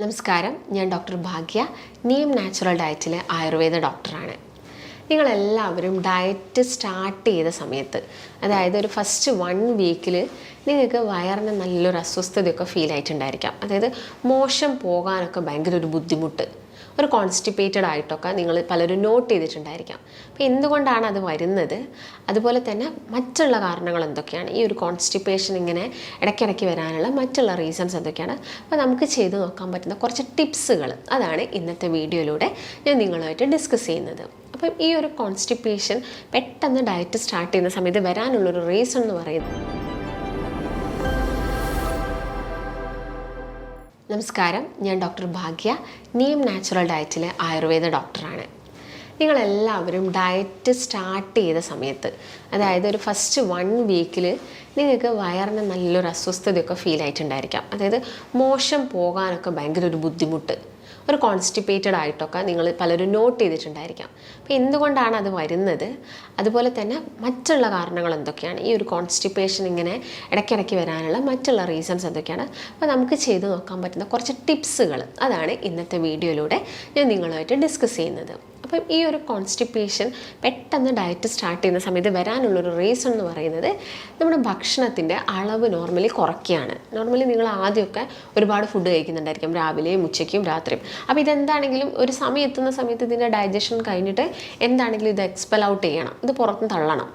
നമസ്കാരം. ഞാൻ ഡോക്ടർ ഭാഗ്യ. നീം നാച്ചുറൽ ഡയറ്റിലെ ആയുർവേദ ഡോക്ടറാണ്. നിങ്ങളെല്ലാവരും ഡയറ്റ് സ്റ്റാർട്ട് ചെയ്ത സമയത്ത് അതായത് ഒരു ഫസ്റ്റ് വൺ വീക്കിൽ നിങ്ങൾക്ക് വയറിന് നല്ലൊരു അസ്വസ്ഥതയൊക്കെ ഫീൽ ആയിട്ടുണ്ടായിരിക്കാം. അതായത് മോശം പോകാനൊക്കെ ഭയങ്കര ഒരു ബുദ്ധിമുട്ട്. ഒരു കോൺസ്റ്റിപ്പേറ്റഡ് ആയിട്ടൊക്കെ നിങ്ങൾ പലരും നോട്ട് ചെയ്തിട്ടുണ്ടായിരിക്കാം. അപ്പോൾ എന്തുകൊണ്ടാണ് അത് വരുന്നത്? അതുപോലെ തന്നെ മറ്റുള്ള കാരണങ്ങൾ എന്തൊക്കെയാണ്? ഈ ഒരു കോൺസ്റ്റിപ്പേഷൻ ഇങ്ങനെ ഇടയ്ക്കിടയ്ക്ക് വരാനുള്ള മറ്റുള്ള റീസൺസ് എന്തൊക്കെയാണ്? അപ്പോൾ നമുക്ക് ചെയ്ത് നോക്കാൻ പറ്റുന്ന കുറച്ച് ടിപ്സുകൾ അതാണ് ഇന്നത്തെ വീഡിയോയിലൂടെ ഞാൻ നിങ്ങളുമായിട്ട് ഡിസ്കസ് ചെയ്യുന്നത്. അപ്പം ഈ ഒരു കോൺസ്റ്റിപ്പേഷൻ പെട്ടെന്ന് ഡയറ്റ് സ്റ്റാർട്ട് ചെയ്യുന്ന സമയത്ത് വരാനുള്ളൊരു റീസൺ എന്ന് പറയുന്നത് നമസ്കാരം. ഞാൻ ഡോക്ടർ ഭാഗ്യ. നീം നാച്ചുറൽ ഡയറ്റിലെ ആയുർവേദ ഡോക്ടറാണ്. നിങ്ങളെല്ലാവരും ഡയറ്റ് സ്റ്റാർട്ട് ചെയ്ത സമയത്ത് അതായത് ഒരു ഫസ്റ്റ് വൺ വീക്കിൽ നിങ്ങൾക്ക് വയറിന് നല്ലൊരു അസ്വസ്ഥതയൊക്കെ ഫീൽ ആയിട്ടുണ്ടായിരിക്കാം. അതായത് മോശം പോകാനൊക്കെ ഭയങ്കര ഒരു ബുദ്ധിമുട്ട്. ഒരു കോൺസ്റ്റിപ്പേറ്റഡ് ആയിട്ടൊക്കെ നിങ്ങൾ പലരും നോട്ട് ചെയ്തിട്ടുണ്ടായിരിക്കാം. അപ്പോൾ എന്തുകൊണ്ടാണ് അത് വരുന്നത്? അതുപോലെ തന്നെ മറ്റുള്ള കാരണങ്ങൾ എന്തൊക്കെയാണ്? ഈ ഒരു കോൺസ്റ്റിപ്പേഷൻ ഇങ്ങനെ ഇടയ്ക്കിടയ്ക്ക് വരാനുള്ള മറ്റുള്ള റീസൺസ് എന്തൊക്കെയാണ്? അപ്പോൾ നമുക്ക് ചെയ്ത് നോക്കാൻ പറ്റുന്ന കുറച്ച് ടിപ്സുകൾ അതാണ് ഇന്നത്തെ വീഡിയോയിലൂടെ ഞാൻ നിങ്ങളുമായിട്ട് ഡിസ്കസ് ചെയ്യുന്നത്. അപ്പം ഈ ഒരു കോൺസ്റ്റിപ്പേഷൻ പെട്ടെന്ന് ഡയറ്റ് സ്റ്റാർട്ട് ചെയ്യുന്ന സമയത്ത് വരാനുള്ളൊരു റീസൺ എന്ന് പറയുന്നത് നമ്മുടെ ഭക്ഷണത്തിന്റെ അളവ് നോർമലി കുറയ്ക്കുകയാണ്. നോർമലി നിങ്ങൾ ആദ്യമൊക്കെ ഒരുപാട് ഫുഡ് കഴിക്കുന്നുണ്ടായിരിക്കും. രാവിലെയും ഉച്ചയ്ക്കും രാത്രിയും. അപ്പോൾ ഇതെന്താണെങ്കിലും ഒരു സമയം എത്തുന്ന സമയത്ത് ഇതിന്റെ ഡൈജഷൻ കഴിഞ്ഞിട്ട് എന്താണെങ്കിലും ഇത് എക്സ്പെൽ ഔട്ട് ചെയ്യണം. ഇത് പുറത്ത് തള്ളണം.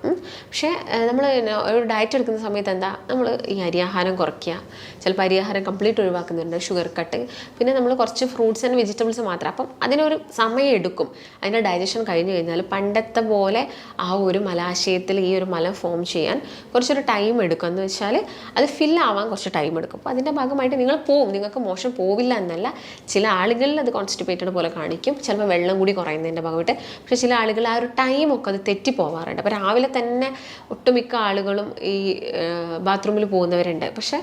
പക്ഷേ നമ്മൾ ഒരു ഡയറ്റ് എടുക്കുന്ന സമയത്ത് എന്താ? നമ്മൾ ഈ അരിയാഹാരം കുറയ്ക്കുക. ചിലപ്പോൾ അരിയാഹാരം കംപ്ലീറ്റ് ഒഴിവാക്കുന്നുണ്ട് ഷുഗർ കട്ട് പിന്നെ നമ്മൾ കുറച്ച് ഫ്രൂട്ട്സ് ആൻഡ് വെജിറ്റബിൾസ് മാത്രം. അപ്പം അതിനൊരു സമയം എടുക്കും. അതിന്റെ ഡൈജഷൻ കഴിഞ്ഞ് കഴിഞ്ഞാൽ പണ്ടത്തെ പോലെ ആ ഒരു മലാശയത്തിൽ ഈ ഒരു മലം ഫോം ചെയ്യാൻ കുറച്ചൊരു ടൈം എടുക്കും. എന്ന് വെച്ചാൽ അത് ഫില്ലാവാൻ കുറച്ച് ടൈം എടുക്കും. അപ്പോൾ അതിന്റെ ഭാഗമായിട്ട് നിങ്ങൾ പോവും. നിങ്ങൾക്ക് മോശം പോവില്ല എന്നല്ല. ചില ആളുകളിൽ അത് കോൺസ്റ്റിപ്പേറ്റഡ് പോലെ കാണിക്കും. ചിലപ്പോൾ വെള്ളം കൂടി കുറയുന്നതിന്റെ ഭാഗമായിട്ട്. പക്ഷേ ചില ആളുകൾ ആ ഒരു ടൈമൊക്കെ അത് തെറ്റി പോവാറുണ്ട്. അപ്പോൾ രാവിലെ തന്നെ ഒട്ടുമിക്ക ആളുകളും ഈ ബാത്റൂമിൽ പോകുന്നവരുണ്ട്. പക്ഷേ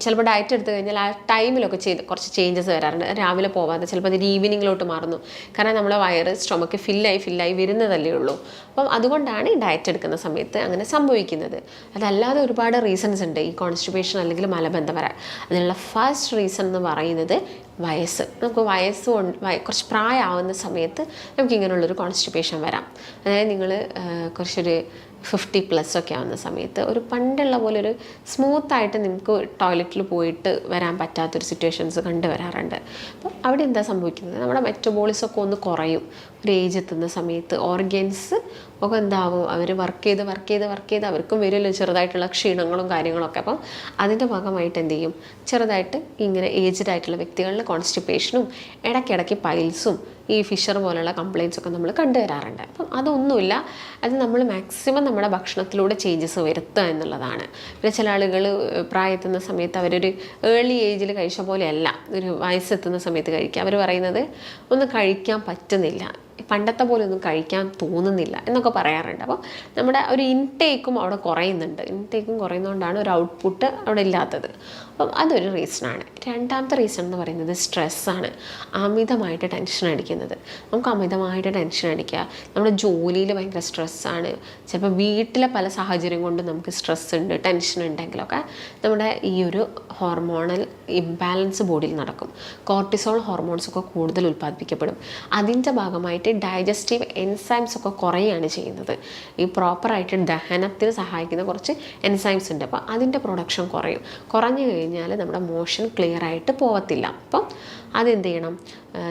ചിലപ്പോൾ ഡയറ്റ് എടുത്തു കഴിഞ്ഞാൽ ആ ടൈമിലൊക്കെ ചെയ്ത് കുറച്ച് ചേഞ്ചസ് വരാറുണ്ട്. രാവിലെ പോവാതെ ചിലപ്പോൾ അതിന് ഈവനിങ്ങിലോട്ട് മാറുന്നു. കാരണം നമ്മുടെ വയറ് സ്റ്റൊമക്ക് ഫില്ലായി ഫില്ലായി വരുന്നതല്ലേ ഉള്ളൂ. അപ്പം അതുകൊണ്ടാണ് ഈ ഡയറ്റ് എടുക്കുന്ന സമയത്ത് അങ്ങനെ സംഭവിക്കുന്നത്. അതല്ലാതെ ഒരുപാട് റീസൺസ് ഉണ്ട്. ഈ കോൺസ്റ്റിപ്പേഷൻ അല്ലെങ്കിൽ മലബന്ധം വരാൻ. അതിനുള്ള ഫസ്റ്റ് റീസൺ എന്ന് പറയുന്നത് വയസ്സ്. നമുക്ക് വയസ്സ് കുറച്ച് പ്രായമാവുന്ന സമയത്ത് നമുക്ക് ഇങ്ങനെയുള്ളൊരു കോൺസ്റ്റിപ്പേഷൻ വരാം. അതായത് നിങ്ങൾ കുറച്ചൊരു ഫിഫ്റ്റി പ്ലസ് ഒക്കെ ആവുന്ന സമയത്ത് ഒരു പണ്ടുള്ള പോലെ ഒരു സ്മൂത്തായിട്ട് നിങ്ങൾക്ക് ടോയ്ലറ്റിൽ പോയിട്ട് വരാൻ പറ്റാത്തൊരു സിറ്റുവേഷൻസ് കണ്ടുവരാറുണ്ട് അപ്പം അവിടെ എന്താ സംഭവിക്കുന്നത്? നമ്മുടെ മെറ്റബോളിസം ഒക്കെ ഒന്ന് കുറയും. ഒരു ഏജ് എത്തുന്ന സമയത്ത് ഓർഗൻസ് ഒക്കെ എന്താവും? അവർ വർക്ക് ചെയ്ത് വർക്ക് ചെയ്ത് വർക്ക് ചെയ്ത് അവർക്കും വരുമല്ലോ ചെറുതായിട്ടുള്ള ക്ഷീണങ്ങളും കാര്യങ്ങളൊക്കെ. അപ്പം അതിന്റെ ഭാഗമായിട്ട് എന്ത് ചെയ്യും? ചെറുതായിട്ട് ഇങ്ങനെ ഏജ്ഡ് ആയിട്ടുള്ള വ്യക്തികളിൽ കോൺസ്റ്റിപ്പേഷനും ഇടയ്ക്കിടയ്ക്ക് പൈൽസും ഈ ഫിഷർ പോലുള്ള കംപ്ലയിൻസ് ഒക്കെ നമ്മൾ കണ്ടുവരാറുണ്ട് അപ്പം അതൊന്നുമില്ല. അത് നമ്മൾ മാക്സിമം നമ്മുടെ ഭക്ഷണത്തിലൂടെ ചേഞ്ചസ് വരുത്തുക എന്നുള്ളതാണ്. പിന്നെ ചില ആളുകൾ പ്രായത്തുന്ന സമയത്ത് അവരൊരു ഏർലി ഏജിൽ കഴിച്ച പോലെയല്ല. ഒരു വയസ്സെത്തുന്ന സമയത്ത് കഴിക്കുക. അവർ പറയുന്നത് ഒന്ന് കഴിക്കാൻ പറ്റുന്നില്ല. പണ്ടത്തെ പോലെ ഒന്നും കഴിക്കാൻ തോന്നുന്നില്ല എന്നൊക്കെ പറയാറുണ്ട്. അപ്പോൾ നമ്മുടെ ഒരു ഇൻടേക്കും അവിടെ കുറയുന്നുണ്ട്. ഇൻടേക്കും കുറയുന്നതുകൊണ്ടാണ് ഒരു ഔട്ട്പുട്ട് അവിടെ ഇല്ലാത്തത്. അപ്പം അതൊരു റീസണാണ് രണ്ടാമത്തെ റീസൺ എന്ന് പറയുന്നത് സ്ട്രെസ്സാണ് അമിതമായിട്ട് ടെൻഷൻ അടിക്കുന്നത്. നമുക്ക് അമിതമായിട്ട് ടെൻഷൻ അടിക്കുക. നമ്മുടെ ജോലിയിൽ ഭയങ്കര സ്ട്രെസ്സാണ് ചിലപ്പോൾ വീട്ടിലെ പല സാഹചര്യം കൊണ്ട് നമുക്ക് സ്ട്രെസ് ഉണ്ട് ടെൻഷൻ ഉണ്ടെങ്കിലൊക്കെ നമ്മുടെ ഈ ഒരു ഹോർമോണൽ ഇംബാലൻസ് ബോഡിയിൽ നടക്കും. കോർട്ടിസോൾ ഹോർമോൺസ് ഒക്കെ കൂടുതൽ ഉൽപ്പാദിപ്പിക്കപ്പെടും. അതിന്റെ ഭാഗമായിട്ട് ഡൈജസ്റ്റീവ് എൻസൈംസ് ഒക്കെ കുറയുകയാണ് ചെയ്യുന്നത്. ഈ പ്രോപ്പറായിട്ട് ദഹനത്തിന് സഹായിക്കുന്ന കുറച്ച് എൻസൈംസ് ഉണ്ട്. അപ്പോൾ അതിന്റെ പ്രൊഡക്ഷൻ കുറയും. കുറഞ്ഞു കഴിഞ്ഞാൽ നമ്മുടെ മോഷൻ ക്ലിയർ ആയിട്ട് പോകത്തില്ല അപ്പം അതെന്ത് ചെയ്യണം?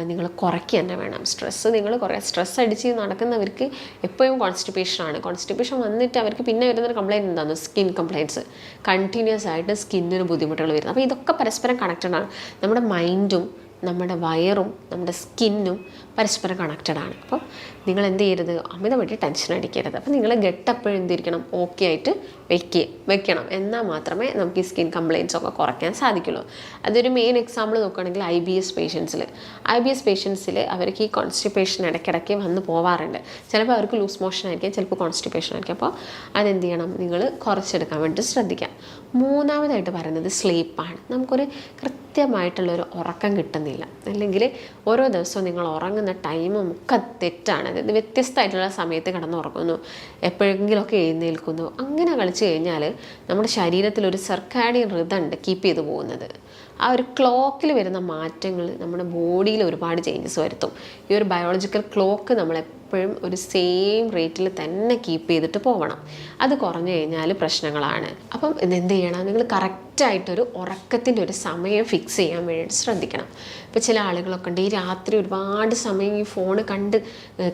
നിങ്ങൾ കുറയ്ക്കുക തന്നെ വേണം. സ്ട്രെസ്സ് നിങ്ങൾ കുറേ സ്ട്രെസ് അടിച്ച് നടക്കുന്നവർക്ക് എപ്പോഴും കോൺസ്റ്റിപ്പേഷൻ ആണ്. കോൺസ്റ്റിപ്പേഷൻ വന്നിട്ട് അവർക്ക് പിന്നെ വരുന്നൊരു കംപ്ലയിന്റ് എന്താണ്? സ്കിൻ കംപ്ലയിന്റ്സ് കണ്ടിന്യൂസ് ആയിട്ട് സ്കിന്നിന് ബുദ്ധിമുട്ടുകൾ വരുന്നത്. അപ്പോൾ ഇതൊക്കെ പരസ്പരം കണക്റ്റഡ് ആണ്. നമ്മുടെ മൈൻഡും നമ്മുടെ വയറും നമ്മുടെ സ്കിന്നും പരസ്പരം കണക്റ്റഡ് ആണ്. അപ്പോൾ നിങ്ങൾ എന്ത് ചെയ്യരുത്? അമിതമായിട്ട് ടെൻഷൻ അടിക്കരുത്. അപ്പോൾ നിങ്ങൾ ഗെട്ടപ്പോഴും എന്തിരിക്കണം ഓക്കെ ആയിട്ട് വെക്കുക വെക്കണം. എന്നാൽ മാത്രമേ നമുക്ക് ഈ സ്കിൻ കംപ്ലയിൻസ് ഒക്കെ കുറയ്ക്കാൻ സാധിക്കുള്ളൂ. അതൊരു മെയിൻ എക്സാമ്പിൾ നോക്കുകയാണെങ്കിൽ ഐ ബി എസ് പേഷ്യൻസിൽ ഐ ബി എസ് പേഷ്യൻസിൽ അവർക്ക് ഈ കോൺസ്റ്റിപ്പേഷൻ ഇടയ്ക്കിടയ്ക്ക് വന്ന് പോവാറുണ്ട്. ചിലപ്പോൾ അവർക്ക് ലൂസ് മോഷൻ ആയിരിക്കാം ചിലപ്പോൾ കോൺസ്റ്റിപ്പേഷൻ ആയിരിക്കും. അപ്പോൾ അതെന്ത് ചെയ്യണം? നിങ്ങൾ കുറച്ചെടുക്കാൻ വേണ്ടി ശ്രദ്ധിക്കാം. മൂന്നാമതായിട്ട് പറയുന്നത് സ്ലീപ്പാണ് നമുക്കൊരു കൃത്യമായിട്ടുള്ളൊരു ഉറക്കം കിട്ടുന്നില്ല. അല്ലെങ്കിൽ ഓരോ ദിവസവും നിങ്ങൾ ഉറങ്ങുന്ന ടൈമും ഒക്കെ തെറ്റാണ്. അതായത് വ്യത്യസ്തമായിട്ടുള്ള സമയത്ത് കിടന്ന് ഉറങ്ങുന്നു എപ്പോഴെങ്കിലുമൊക്കെ എഴുന്നേൽക്കുന്നു. അങ്ങനെ കളിച്ചു കഴിഞ്ഞാൽ നമ്മുടെ ശരീരത്തിൽ ഒരു സർക്കാഡിയൻ റിതുണ്ട് കീപ്പ് ചെയ്തു പോകുന്നത്. ആ ഒരു ക്ലോക്കിൽ വരുന്ന മാറ്റങ്ങൾ നമ്മുടെ ബോഡിയിൽ ഒരുപാട് ചേഞ്ചസ് വരുത്തും. ഈ ഒരു ബയോളജിക്കൽ ക്ലോക്ക് നമ്മളെപ്പോഴും ഒരു സെയിം റേറ്റിൽ തന്നെ കീപ്പ് ചെയ്തിട്ട് പോകണം അത് കുറഞ്ഞു കഴിഞ്ഞാൽ പ്രശ്നങ്ങളാണ്. അപ്പം എന്ത് ചെയ്യണം? നിങ്ങൾ കറക്റ്റായിട്ടൊരു ഉറക്കത്തിന്റെ ഒരു സമയം ഫിക്സ് ചെയ്യാൻ വേണ്ടി ശ്രദ്ധിക്കണം. ഇപ്പോൾ ചില ആളുകളൊക്കെ ഉണ്ട് ഈ രാത്രി ഒരുപാട് സമയം ഈ ഫോൺ കണ്ട്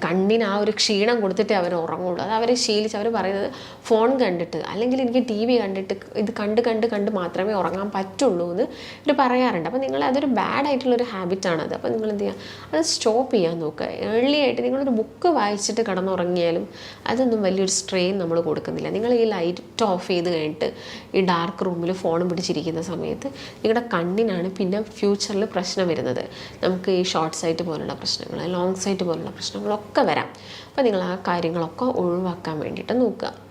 കണ്ണിന് ആ ഒരു ക്ഷീണം കൊടുത്തിട്ട് അവർ ഉറങ്ങുള്ളൂ. അത് അവരെ ശീലിച്ച് അവർ പറയുന്നത് ഫോൺ കണ്ടിട്ട് അല്ലെങ്കിൽ എനിക്ക് ടി വി കണ്ടിട്ട് ഇത് കണ്ട് കണ്ട് കണ്ട് മാത്രമേ ഉറങ്ങാൻ പറ്റുള്ളൂ എന്ന് ഇവർ പറയാറുണ്ട്. അപ്പോൾ നിങ്ങൾ അതൊരു ബാഡ് ആയിട്ടുള്ളൊരു ഹാബിറ്റാണത് അപ്പോൾ നിങ്ങൾ എന്ത് ചെയ്യുക? അത് സ്റ്റോപ്പ് ചെയ്യാൻ നോക്കുക. ഏർലി ആയിട്ട് നിങ്ങളൊരു ബുക്ക് വായിച്ചിട്ട് കിടന്നുറങ്ങിയാലും അതൊന്നും വലിയൊരു സ്ട്രെയിൻ നമ്മൾ കൊടുക്കുന്നില്ല. നിങ്ങൾ ഈ ലൈറ്റ് ഓഫ് ചെയ്ത് കഴിഞ്ഞിട്ട് ഈ ഡാർക്ക് റൂമിൽ ഫോൺ പിടിച്ചിരിക്കുന്ന സമയത്ത് നിങ്ങളുടെ കണ്ണിനാണ് പിന്നെ ഫ്യൂച്ചറിൽ പ്രശ്നം വരുന്നത്. നമുക്ക് ഈ ഷോർട്ട് സൈറ്റ് പോലുള്ള പ്രശ്നങ്ങൾ ലോങ് സൈറ്റ് പോലുള്ള പ്രശ്നങ്ങളൊക്കെ വരാം. അപ്പോൾ നിങ്ങൾ ആ കാര്യങ്ങളൊക്കെ ഒഴിവാക്കാൻ വേണ്ടിയിട്ട് നോക്കുക.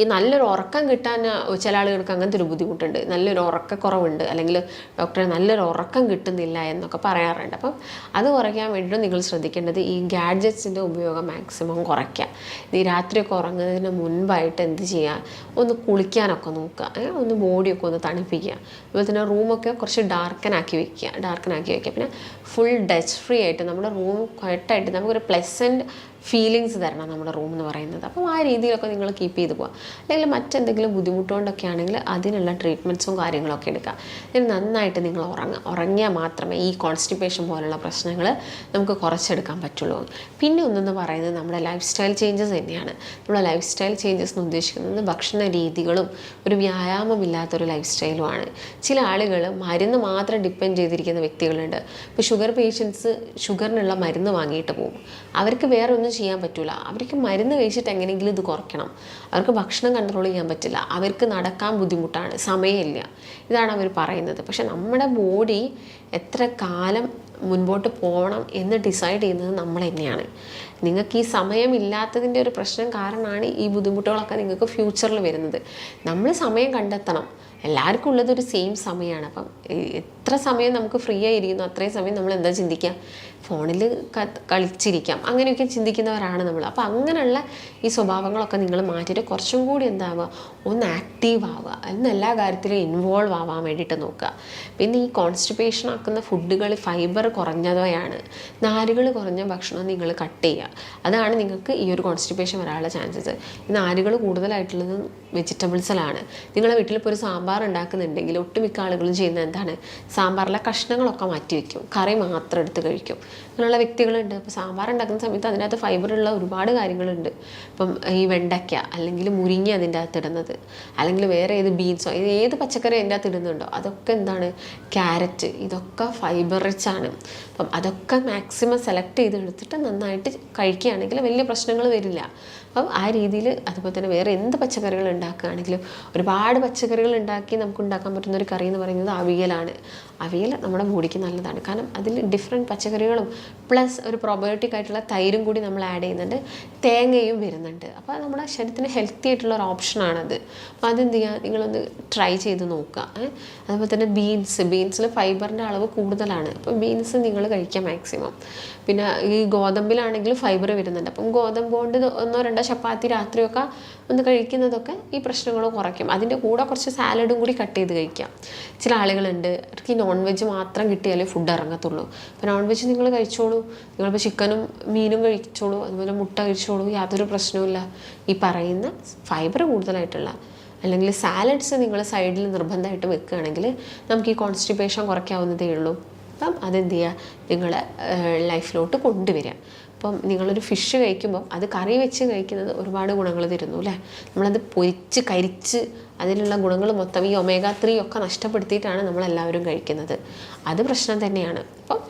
ഈ നല്ലൊരു ഉറക്കം കിട്ടാൻ ചില ആളുകൾക്ക് അങ്ങനത്തെ ഒരു ബുദ്ധിമുട്ടുണ്ട്. നല്ലൊരു ഉറക്കക്കുറവുണ്ട്. അല്ലെങ്കിൽ ഡോക്ടറെ നല്ലൊരു ഉറക്കം കിട്ടുന്നില്ല എന്നൊക്കെ പറയാറുണ്ട്. അപ്പം അത് കുറയ്ക്കാൻ വേണ്ടിയിട്ട് നിങ്ങൾ ശ്രദ്ധിക്കേണ്ടത് ഈ ഗാഡ്ജറ്റ്സിന്റെ ഉപയോഗം മാക്സിമം കുറയ്ക്കുക. ഈ രാത്രിയൊക്കെ ഉറങ്ങുന്നതിന് മുൻപായിട്ട് എന്ത് ചെയ്യുക? ഒന്ന് കുളിക്കാനൊക്കെ നോക്കുക. ഒന്ന് ബോഡിയൊക്കെ ഒന്ന് തണുപ്പിക്കുക. അതുപോലെ തന്നെ റൂമൊക്കെ കുറച്ച് ഡാർക്കനാക്കി വെക്കുക. ഡാർക്കനാക്കി വെക്കുക. പിന്നെ ഫുൾ ഡച്ച് ഫ്രീ ആയിട്ട് നമ്മുടെ റൂം ക്വയറ്റായിട്ട് നമുക്കൊരു പ്ലസന്റ് ഫീലിങ്സ് തരണം നമ്മുടെ റൂം എന്ന് പറയുന്നത്. അപ്പം ആ രീതിയിലൊക്കെ നിങ്ങൾ കീപ്പ് ചെയ്ത് പോകാം അല്ലെങ്കിൽ മറ്റെന്തെങ്കിലും ബുദ്ധിമുട്ടുകൊണ്ടൊക്കെ ആണെങ്കിൽ അതിനുള്ള ട്രീറ്റ്മെന്റ്സും കാര്യങ്ങളൊക്കെ എടുക്കുക ഇതിന് നന്നായിട്ട് നിങ്ങൾ ഉറങ്ങുക ഉറങ്ങിയാൽ മാത്രമേ ഈ കോൺസ്റ്റിപ്പേഷൻ പോലുള്ള പ്രശ്നങ്ങൾ നമുക്ക് കുറച്ചെടുക്കാൻ പറ്റുള്ളൂ. പിന്നെ ഒന്നെന്ന് പറയുന്നത് നമ്മുടെ ലൈഫ് സ്റ്റൈൽ ചേഞ്ചസ് തന്നെയാണ്. നമ്മുടെ ലൈഫ് സ്റ്റൈൽ ചേഞ്ചസ് എന്ന് ഉദ്ദേശിക്കുന്നത് ഭക്ഷണ രീതികളും ഒരു വ്യായാമമില്ലാത്തൊരു ലൈഫ് സ്റ്റൈലുമാണ് ചില ആളുകൾ മരുന്ന് മാത്രം ഡിപ്പെൻഡ് ചെയ്തിരിക്കുന്ന വ്യക്തികളുണ്ട്. ഇപ്പോൾ ഷുഗർ പേഷ്യൻസ് ഷുഗറിനുള്ള മരുന്ന് വാങ്ങിയിട്ട് പോകും. അവർക്ക് വേറെ ഒന്നും ചെയ്യാൻ പറ്റില്ല അവർക്ക് മരുന്ന് കഴിച്ചിട്ട് എങ്ങനെയെങ്കിലും ഇത് കുറയ്ക്കണം. അവർക്ക് ഭക്ഷണം കൺട്രോൾ ചെയ്യാൻ പറ്റില്ല. അവർക്ക് നടക്കാൻ ബുദ്ധിമുട്ടാണ്. സമയമില്ല. ഇതാണ് അവർ പറയുന്നത്. പക്ഷെ നമ്മുടെ ബോഡി എത്ര കാലം മുൻപോട്ട് പോകണം എന്ന് ഡിസൈഡ് ചെയ്യുന്നത് നമ്മൾ തന്നെയാണ്. നിങ്ങൾക്ക് ഈ സമയമില്ലാത്തതിന്റെ ഒരു പ്രശ്നം കാരണമാണ് ഈ ബുദ്ധിമുട്ടുകളൊക്കെ നിങ്ങൾക്ക് ഫ്യൂച്ചറിൽ വരുന്നത്. നമ്മൾ സമയം കണ്ടെത്തണം. എല്ലാവർക്കും ഉള്ളത് ഒരു സെയിം സമയമാണ്. അപ്പം എത്ര സമയം നമുക്ക് ഫ്രീ ആയിരിക്കുന്നു അത്രയും സമയം നമ്മൾ എന്താ ചിന്തിക്കുക? ഫോണിൽ കളിച്ചിരിക്കാം. അങ്ങനെയൊക്കെ ചിന്തിക്കുന്നവരാണ് നമ്മൾ. അപ്പോൾ അങ്ങനെയുള്ള ഈ സ്വഭാവങ്ങളൊക്കെ നിങ്ങൾ മാറ്റിയിട്ട് കുറച്ചും കൂടി എന്താവുക? ഒന്ന് ആക്റ്റീവ് ആവുക. എന്ന് എല്ലാ കാര്യത്തിലും ഇൻവോൾവ് ആവാൻ വേണ്ടിയിട്ട് നോക്കുക. പിന്നെ ഈ കോൺസ്റ്റിപ്പേഷൻ ആക്കുന്ന ഫുഡുകൾ ഫൈബർ കുറഞ്ഞവയാണ്. നാരുകൾ കുറഞ്ഞ ഭക്ഷണം നിങ്ങൾ കട്ട് ചെയ്യുക. അതാണ് നിങ്ങൾക്ക് ഈ ഒരു കോൺസ്റ്റിപ്പേഷൻ വരാനുള്ള ചാൻസസ് നാരുകൾ കൂടുതലായിട്ടുള്ളത് വെജിറ്റബിൾസിലാണ് നിങ്ങളെ വീട്ടിൽ ഇപ്പോൾ ഒരു സാമ്പാർ ഉണ്ടാക്കുന്നുണ്ടെങ്കിൽ ഒട്ടുമിക്ക ആളുകളും ചെയ്യുന്ന എന്താണ്? സാമ്പാറിലെ കഷ്ണങ്ങളൊക്കെ മാറ്റി വയ്ക്കും. കറി മാത്രം എടുത്ത് കഴിക്കും. അങ്ങനെയുള്ള വ്യക്തികളുണ്ട്. അപ്പോൾ സാമ്പാർ ഉണ്ടാക്കുന്ന സമയത്ത് അതിനകത്ത് ഫൈബറുള്ള ഒരുപാട് കാര്യങ്ങളുണ്ട്. ഇപ്പം ഈ വെണ്ടയ്ക്ക അല്ലെങ്കിൽ മുരിങ്ങ അതിന്റെ അകത്ത് ഇടുന്നത്. അല്ലെങ്കിൽ വേറെ ഏത് ബീൻസോ ഏത് പച്ചക്കറി അതിന്റെ അകത്ത് ഇടുന്നുണ്ടോ അതൊക്കെ എന്താണ്? ക്യാരറ്റ് ഇതൊക്കെ ഫൈബർ റിച്ച് ആണ്. അപ്പം അതൊക്കെ മാക്സിമം സെലക്ട് ചെയ്ത് എടുത്തിട്ട് നന്നായിട്ട് കഴിക്കുകയാണെങ്കിൽ വലിയ പ്രശ്നങ്ങൾ വരില്ല. അപ്പം ആ രീതിയിൽ അതുപോലെ തന്നെ വേറെ എന്ത് പച്ചക്കറികൾ ഉണ്ടാക്കുകയാണെങ്കിലും ഒരുപാട് പച്ചക്കറികൾ ഉണ്ടാക്കി നമുക്ക് ഉണ്ടാക്കാൻ പറ്റുന്ന ഒരു കറി എന്ന് പറയുന്നത് അവിയലാണ്. അവിയൽ നമ്മുടെ ബോഡിക്ക് നല്ലതാണ്. കാരണം അതിൽ ഡിഫറെന്റ് പച്ചക്കറികളും പ്ലസ് ഒരു പ്രൊബയോട്ടിക് ആയിട്ടുള്ള തൈരും കൂടി നമ്മൾ ആഡ് ചെയ്യുന്നുണ്ട്. തേങ്ങയും വരുന്നുണ്ട്. അപ്പോൾ നമ്മുടെ ശരീരത്തിന് ഹെൽത്തി ആയിട്ടുള്ള ഒരു ഓപ്ഷനാണത് അപ്പോൾ അതെന്ത് ചെയ്യുക നിങ്ങളൊന്ന് ട്രൈ ചെയ്ത് നോക്കുക. അതുപോലെ തന്നെ ബീൻസ് ബീൻസിൽ ഫൈബറിന്റെ അളവ് കൂടുതലാണ്. അപ്പോൾ ബീൻസ് നിങ്ങൾ കഴിക്കുക മാക്സിമം പിന്നെ ഈ ഗോതമ്പിലാണെങ്കിൽ ഫൈബർ വരുന്നുണ്ട്. അപ്പം ഗോതമ്പ് കൊണ്ട് ഒന്നോ രണ്ടോ ചപ്പാത്തി രാത്രിയൊക്കെ ഒന്ന് കഴിക്കുന്നതൊക്കെ ഈ പ്രശ്നങ്ങൾ കുറയ്ക്കും. അതിന്റെ കൂടെ കുറച്ച് സാലഡും കൂടി കട്ട് ചെയ്ത് കഴിക്കാം. ചില ആളുകളുണ്ട് അവർക്ക് നോൺ വെജ് മാത്രം കിട്ടിയാലേ ഫുഡ് ഇറങ്ങത്തുള്ളൂ. അപ്പോൾ നോൺ വെജ് നിങ്ങൾ കഴിച്ചോളൂ. നിങ്ങളിപ്പോൾ ചിക്കനും മീനും കഴിച്ചോളൂ അതുപോലെ മുട്ട കഴിച്ചോളൂ യാതൊരു പ്രശ്നവുമില്ല ഈ പറയുന്ന ഫൈബർ കൂടുതലായിട്ടുള്ള അല്ലെങ്കിൽ സാലഡ്സ് നിങ്ങൾ സൈഡിൽ നിർബന്ധമായിട്ട് വെക്കുകയാണെങ്കിൽ നമുക്ക് ഈ കോൺസ്റ്റിപ്പേഷൻ കുറയ്ക്കാവുന്നതേ ഉള്ളൂ. അപ്പം അതെന്ത് ചെയ്യുക? നിങ്ങൾ ലൈഫിലോട്ട് കൊണ്ടുവരിക. അപ്പം നിങ്ങളൊരു ഫിഷ് കഴിക്കുമ്പം അത് കറി വെച്ച് കഴിക്കുന്നത് ഒരുപാട് ഗുണങ്ങൾ തരുന്നു അല്ലേ? നമ്മളത് പൊരിച്ച് കരിച്ച് അതിലുള്ള ഗുണങ്ങൾ മൊത്തം ഈ ഒമേഗ ത്രീ ഒക്കെ നഷ്ടപ്പെടുത്തിയിട്ടാണ് നമ്മളെല്ലാവരും കഴിക്കുന്നത്. അത് പ്രശ്നം തന്നെയാണ്. അപ്പം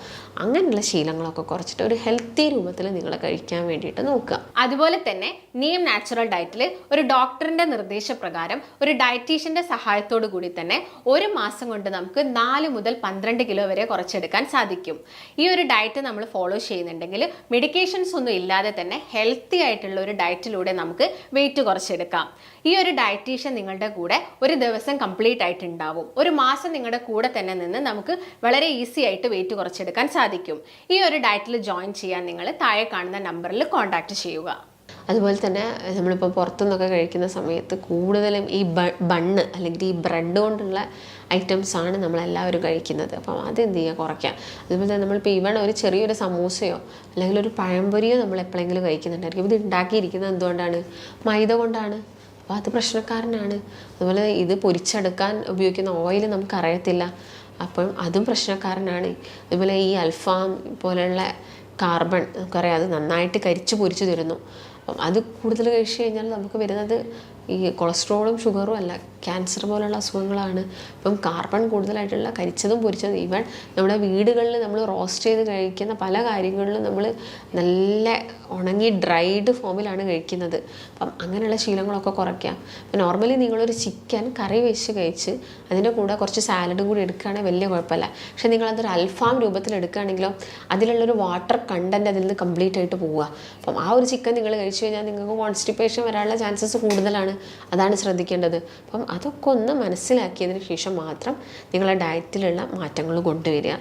അങ്ങനെയുള്ള ശീലങ്ങളൊക്കെ കുറച്ചിട്ട് ഒരു ഹെൽത്തി രൂപത്തിൽ നിങ്ങൾ കഴിക്കാൻ വേണ്ടിയിട്ട് നോക്കുക. അതുപോലെ തന്നെ നീം നാച്ചുറൽ ഡയറ്റിൽ ഒരു ഡോക്ടറിന്റെ നിർദ്ദേശപ്രകാരം ഒരു ഡയറ്റീഷ്യന്റെ സഹായത്തോടു കൂടി തന്നെ ഒരു മാസം കൊണ്ട് നമുക്ക് നാല് മുതൽ പന്ത്രണ്ട് കിലോ വരെ കുറച്ചെടുക്കാൻ സാധിക്കും. ഈ ഒരു ഡയറ്റ് നമ്മൾ ഫോളോ ചെയ്യുന്നുണ്ടെങ്കിൽ മെഡിക്കേഷൻസ് ഒന്നും ഇല്ലാതെ തന്നെ ഹെൽത്തി ആയിട്ടുള്ള ഒരു ഡയറ്റിലൂടെ നമുക്ക് വെയിറ്റ് കുറച്ചെടുക്കാം. ഈ ഒരു ഡയറ്റീഷ്യൻ നിങ്ങളുടെ കൂടെ ഒരു ദിവസം കംപ്ലീറ്റ് ആയിട്ട് ഉണ്ടാവും ഒരു മാസം നിങ്ങളുടെ കൂടെ തന്നെ നിന്ന് നമുക്ക് വളരെ ഈസി ആയിട്ട് വെയിറ്റ് കുറച്ചെടുക്കാൻ സാധിക്കും. ഈ ഒരു ഡയറ്റിൽ ജോയിൻ ചെയ്യാൻ നിങ്ങൾ താഴെ കാണുന്ന നമ്പറിൽ കോൺടാക്ട് ചെയ്യുക. അതുപോലെ തന്നെ നമ്മളിപ്പോൾ പുറത്തുനിന്നൊക്കെ കഴിക്കുന്ന സമയത്ത് കൂടുതലും ഈ ബണ്ണ് അല്ലെങ്കിൽ ഈ ബ്രെഡ് കൊണ്ടുള്ള ഐറ്റംസാണ് നമ്മളെല്ലാവരും കഴിക്കുന്നത്. അപ്പം അത് എന്ത് ചെയ്യുക? കുറയ്ക്കാം അതുപോലെ തന്നെ നമ്മളിപ്പോൾ ഇവൺ ഒരു ചെറിയൊരു സമൂസയോ അല്ലെങ്കിൽ ഒരു പഴംപൊരിയോ നമ്മൾ എപ്പോഴെങ്കിലും കഴിക്കുന്നുണ്ടായിരിക്കും. ഇത് ഉണ്ടാക്കിയിരിക്കുന്നത് എന്തുകൊണ്ടാണ്? മൈദ കൊണ്ടാണ്. അപ്പോൾ അത് പ്രശ്നക്കാരനാണ്. അതുപോലെ ഇത് പൊരിച്ചെടുക്കാൻ ഉപയോഗിക്കുന്ന ഓയിൽ നമുക്കറിയത്തില്ല. അപ്പം അതും പ്രശ്നക്കാരനാണ്. അതുപോലെ ഈ അൽഫാം പോലെയുള്ള കാർബൺ നമുക്കറിയാം അത് നന്നായിട്ട് കരിച്ചു പൊരിച്ച് തരുന്നു. അപ്പം അത് കൂടുതൽ കഴിച്ചു കഴിഞ്ഞാൽ നമുക്ക് വരുന്നത് ഈ കൊളസ്ട്രോളും ഷുഗറും അല്ല ക്യാൻസർ പോലുള്ള അസുഖങ്ങളാണ്. ഇപ്പം കാർബൺ കൂടുതലായിട്ടുള്ള കരിച്ചതും പൊരിച്ചതും ഈവൻ നമ്മുടെ വീടുകളിൽ നമ്മൾ റോസ്റ്റ് ചെയ്ത് കഴിക്കുന്ന പല കാര്യങ്ങളിലും നമ്മൾ നല്ല ഉണങ്ങി ഡ്രൈഡ് ഫോമിലാണ് കഴിക്കുന്നത്. അപ്പം അങ്ങനെയുള്ള ശീലങ്ങളൊക്കെ കുറയ്ക്കാം അപ്പം നോർമലി നിങ്ങളൊരു ചിക്കൻ കറി വെച്ച് കഴിച്ച് അതിന്റെ കൂടെ കുറച്ച് സാലഡും കൂടി എടുക്കുകയാണെങ്കിൽ വലിയ കുഴപ്പമില്ല. പക്ഷേ നിങ്ങളതൊരു അൽഫാം രൂപത്തിൽ എടുക്കുകയാണെങ്കിലോ അതിലുള്ളൊരു വാട്ടർ കണ്ടന്റ് അതിൽ നിന്ന് കംപ്ലീറ്റ് ആയിട്ട് പോവുക. അപ്പം ആ ഒരു ചിക്കൻ നിങ്ങൾ കഴിച്ചു കഴിഞ്ഞാൽ നിങ്ങൾക്ക് കോൺസ്റ്റിപ്പേഷൻ വരാനുള്ള ചാൻസസ് കൂടുതലാണ്. അതാണ് ശ്രദ്ധിക്കേണ്ടത്. അപ്പം അതൊക്കെ ഒന്ന് മനസ്സിലാക്കിയതിന് ശേഷം മാത്രം നിങ്ങളെ ഡയറ്റിലുള്ള മാറ്റങ്ങൾ കൊണ്ടുവരിക.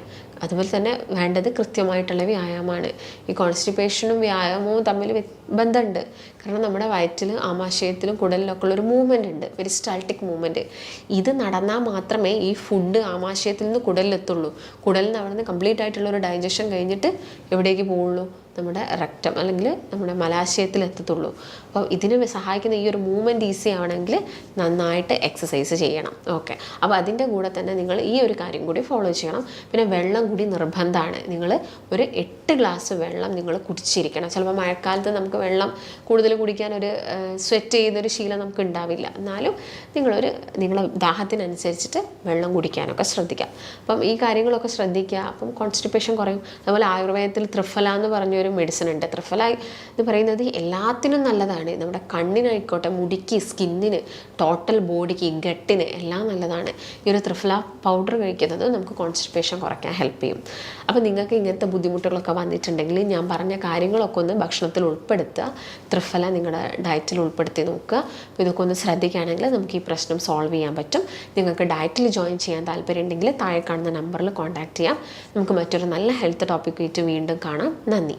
അതുപോലെ തന്നെ വേണ്ടത് കൃത്യമായിട്ടുള്ള വ്യായാമമാണ്. ഈ കോൺസ്റ്റിപ്പേഷനും വ്യായാമവും തമ്മിൽ ബന്ധമുണ്ട്. കാരണം നമ്മുടെ വയറ്റിൽ ആമാശയത്തിലും കുടലിലൊക്കെ ഉള്ളൊരു മൂവ്മെന്റ് ഉണ്ട്. പെരിസ്റ്റാൾട്ടിക് മൂവ്മെന്റ് ഇത് നടന്നാൽ മാത്രമേ ഈ ഫുഡ് ആമാശയത്തിൽ നിന്ന് കുടലിലെത്തുള്ളൂ. കുടലിൽ നിന്ന് അവിടെ നിന്ന് കംപ്ലീറ്റ് ആയിട്ടുള്ള ഒരു ഡൈജഷൻ കഴിഞ്ഞിട്ട് എവിടേക്ക് പോവുള്ളൂ നമ്മുടെ റക്റ്റം അല്ലെങ്കിൽ നമ്മുടെ മലാശയത്തിൽ എത്തത്തുള്ളൂ അപ്പോൾ ഇതിന് സഹായിക്കുന്ന ഈ ഒരു മൂവ്മെന്റ് ഈസി ആവണമെങ്കിൽ നന്നായിട്ട് എക്സസൈസ് ചെയ്യണം. ഓക്കെ അപ്പോൾ അതിന്റെ കൂടെ തന്നെ നിങ്ങൾ ഈ ഒരു കാര്യം കൂടി ഫോളോ ചെയ്യണം. പിന്നെ വെള്ളം കൂടി നിർബന്ധമാണ്. നിങ്ങൾ ഒരു എട്ട് ഗ്ലാസ് വെള്ളം നിങ്ങൾ കുടിച്ചിരിക്കണം. ചിലപ്പോൾ മഴക്കാലത്ത് നമുക്ക് വെള്ളം കൂടുതൽ കുടിക്കാൻ ഒരു സ്വെറ്റ് ചെയ്യുന്നൊരു ശീലം നമുക്ക് ഉണ്ടാവില്ല. എന്നാലും നിങ്ങളൊരു നിങ്ങളെ ദാഹത്തിനനുസരിച്ചിട്ട് വെള്ളം കുടിക്കാനൊക്കെ ശ്രദ്ധിക്കാം. അപ്പം ഈ കാര്യങ്ങളൊക്കെ ശ്രദ്ധിക്കുക. അപ്പം കോൺസ്റ്റിപ്പേഷൻ കുറയും. അതുപോലെ ആയുർവേദത്തിൽ ത്രിഫല എന്ന് പറഞ്ഞൊരു മെഡിസിൻ ഉണ്ട്. ത്രിഫല എന്ന് പറയുന്നത് എല്ലാത്തിനും നല്ലതാണ്. നമ്മുടെ കണ്ണിനായിക്കോട്ടെ മുടിക്ക് സ്കിന്നിന് ടോട്ടൽ ബോഡിക്ക് ഗട്ടിന് എല്ലാം നല്ലതാണ്. ഈ ഒരു ത്രിഫല പൗഡർ കഴിക്കുന്നത് നമുക്ക് കോൺസ്റ്റിപ്പേഷൻ കുറയ്ക്കാൻ ഹെൽപ്പ് ചെയ്യും. അപ്പോൾ നിങ്ങൾക്ക് ഇങ്ങനത്തെ ബുദ്ധിമുട്ടുകളൊക്കെ വന്നിട്ടുണ്ടെങ്കിൽ ഞാൻ പറഞ്ഞ കാര്യങ്ങളൊക്കെ ഒന്ന് ഭക്ഷണത്തിൽ ഉൾപ്പെടുത്തുക. ത്രിഫല നിങ്ങളുടെ ഡയറ്റിൽ ഉൾപ്പെടുത്തി നോക്കുക. അപ്പോൾ ഇതൊക്കെ ഒന്ന് ശ്രദ്ധിക്കുകയാണെങ്കിൽ നമുക്ക് ഈ പ്രശ്നം സോൾവ് ചെയ്യാൻ പറ്റും. നിങ്ങൾക്ക് ഡയറ്റിൽ ജോയിൻ ചെയ്യാൻ താല്പര്യമുണ്ടെങ്കിൽ താഴെ കാണുന്ന നമ്പറിൽ കോൺടാക്റ്റ് ചെയ്യാം. നമുക്ക് മറ്റൊരു നല്ല ഹെൽത്ത് ടോപ്പിക്കായിട്ട് വീണ്ടും കാണാം. നന്ദി.